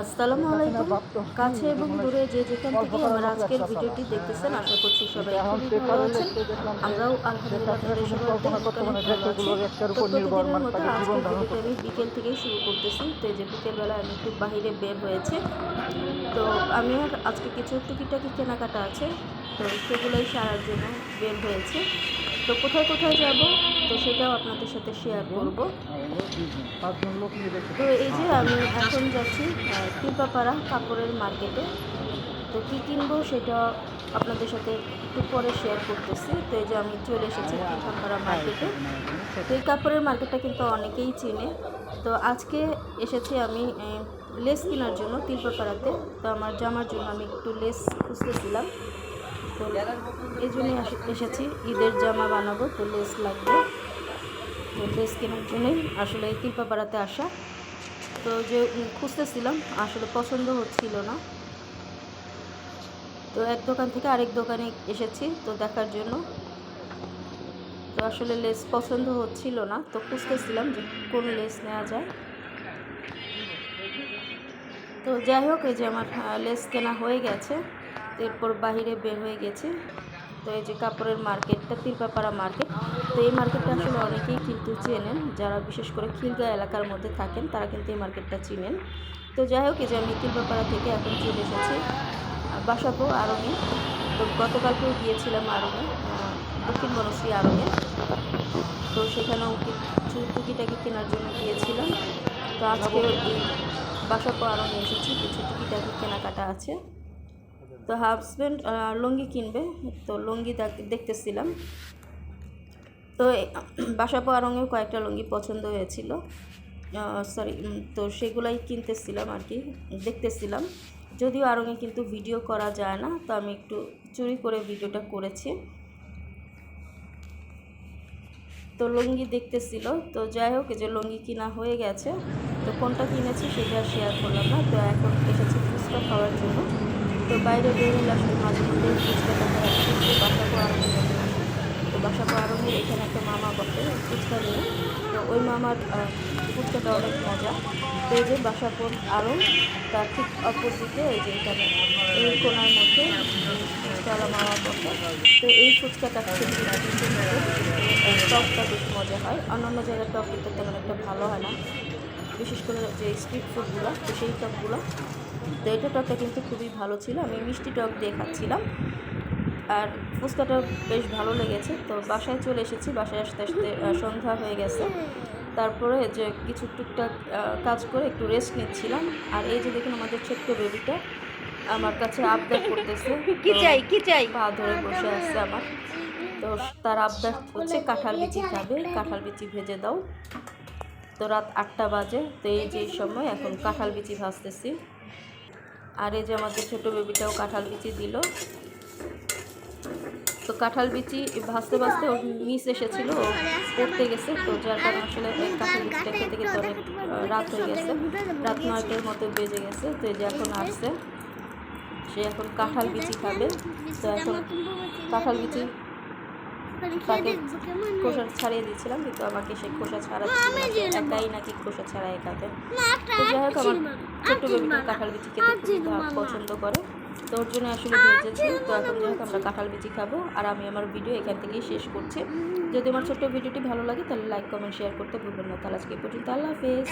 আসসালামু আলাইকুম। কাছে এবং দূরে যে যেখান থেকে আমার আজকের ভিডিওটি দেখতেছেন আশা করছি সবাই খুবই ভালো আছেন। আমরাও আলহামদুলিল্লাহ আজকের ভিডিওটি আমি বিকেল থেকেই শুরু করতেছি। তো যে বিকেলবেলা আমি একটু বাইরে বের হয়েছে। তো আমি আজকে কিছু টুকিটাকি কেনাকাটা আছে। তো সেগুলোই সারার জন্য বের হয়েছে। তো কোথায় কোথায় যাব? তো সেটাও আপনাদের সাথে শেয়ার করব। তো এই যে আমি এখন যাচ্ছি আহ, টিপাপাড়া কাপড়ের মার্কেটে তো কী কিনবো সেটা আপনাদের সাথে একটু পরে শেয়ার করতেছি। তো এই যে আমি চলে এসেছি টিপাপাড়া মার্কেটে তো এই কাপড়ের মার্কেটটা কিন্তু অনেকেই চেনে। তো আজকে এসেছি আমি লেস কেনার জন্য তিলপাপাড়াতে তো আমার জামার জন্য আমি একটু লেস খুঁজতেছিলাম। তো এই জন্যই এসেছি। ঈদের জামা বানাবো, তো লেস লাগবে। তো লেস কেনার জন্যই আসলে তিলপাপাড়াতে আসা। তো যে খুঁজতেছিলাম, আসলে পছন্দ হচ্ছিল না। তো এক দোকান থেকে আরেক দোকানে এসেছি, তো দেখার জন্য। তো আসলে লেস পছন্দ হচ্ছিল না, তো খুঁজতেছিলাম যে কোন লেস নেওয়া যায়। তো যাই হোক, এই যে আমার লেস কেনা হয়ে গেছে। এরপর বাহিরে বের হয়ে গেছে। তো এই যে কাপড়ের মার্কেটটা তিরপাপাড়া মার্কেট, তো এই মার্কেটটা আসলে অনেকেই কিন্তু চেনেন। যারা বিশেষ করে খিলগা এলাকার মধ্যে থাকেন, তারা কিন্তু এই মার্কেটটা চিনেন। তো যাই হোক, এই যে আমি তিরপাপাড়া থেকে এখন চলে এসেছি বাসাবো আরঙে তো গতকালকেও গিয়েছিলাম আরঙে দক্ষিণ বনশ্রী আরঙে তো সেখানেও কিছু টুকিটাকি কেনার জন্য গিয়েছিলাম। তো আজকে এই বাসাপো আরঙে এসেছি, কিছু টুকিটাকি কেনাকাটা আছে। তো হাজব্যান্ড লুঙ্গি কিনবে। তো লুঙ্গি দেখ- দেখতেছিলাম। তো বাসাপো আরঙেও কয়েকটা লুঙ্গি পছন্দ হয়েছিল। সরি তো সেগুলাই কিনতেছিলাম আর কি, দেখতেছিলাম। যদিও আরঙে কিন্তু ভিডিও করা যায় না, তো আমি একটু চুরি করে ভিডিওটা করেছি। তো লুঙ্গি দেখতেছিল, তো যাই হোক যে লুঙ্গি কিনা হয়ে গেছে। তো কোনটা কিনেছি সেটা শেয়ার করলাম না, তো এখন এসেছি ফুচকা খাওয়ার জন্য। তো বাইরে বেরোলে আসলে মাঝে মধ্যে ফুচকা দেখা যাচ্ছে যখন আসি তো বাসাপো আরঙের এখানে একটা মামা বসে ফুচকা নিয়ে। তো ওই মামার ফুচকাটা অনেক মজা। তো এই যে বাসাপোর আরং, তার ঠিক অপোজিটে এই যে এখানে, এই কোনার মধ্যে ফুচকাওয়ালা মামা বসে। তো এই ফুচকাটা খেতে টকটা বেশ মজা হয়। অন্যান্য জায়গার কিন্তু তেমন একটা ভালো হয় না। বিশেষ করে যে স্ট্রিট ফুডগুলো তো সেই টকগুলো তো এটা টকটা কিন্তু খুবই ভালো ছিল। আমি মিষ্টি টক দিয়ে খাচ্ছিলাম। আর ফুচকাটা বেশ ভালো লেগেছে। তো বাসায় চলে এসেছি। বাসায় আসতে আসতে সন্ধ্যা হয়ে গেছে। তারপরে যে কিছু টুকটাক কাজ করে একটু রেস্ট নিচ্ছিলাম। আর এই যে দেখুন আমাদের ছোট্ট বেবিটা আমার কাছে আবদার করতেছে। কি চাই কি চাই? পা ধরে বসে আছে আমার। তো তার আবদার হচ্ছে কাঁঠাল বিচি খাবে। কাঁঠাল বিচি ভেজে দাও। তো রাত আটটা বাজে, তো এই যে সময় এখন কাঁঠাল বিচি ভাজতেছি। আর এই যে আমাদের ছোটো বেবিটাও কাঁঠাল বিচি দিল। তো কাঁঠাল বিচি ভাজতে ভাজতে ওর মিস এসেছিল, ও পড়তে গেছে, তো যার কারণে আসলে কাঁঠাল বিচিটা খেতে খেতে অনেক রাত হয়ে গেছে। রাত নয়টার মতো বেজে গেছে, তো এই যে এখন আসছে। সে এখন কাঁঠাল বিচি খাবে, তো এখন কাঁঠাল বিচি তাকে খোসা ছাড়িয়ে দিচ্ছিলাম কিন্তু আমাকে সে খোসা ছাড়া একাই নাকি খোসা ছাড়াই খাবে তো যাই হোক আমার ছোট্ট বেবিটা কাঁঠাল বিচি খেতে খুবই পছন্দ করে। তো ওর জন্য আসলে ভেজেছি তো এখন যাই হোক আমরা কাঁঠাল বিচি খাব। আর আমি আমার ভিডিও এখান থেকেই শেষ করছি। যদি আমার ছোট্ট ভিডিওটি ভালো লাগে তাহলে লাইক কমেন্ট শেয়ার করতে ভুলবেন না। তাহলে আজকে পর্যন্ত আল্লাহ হাফেজ।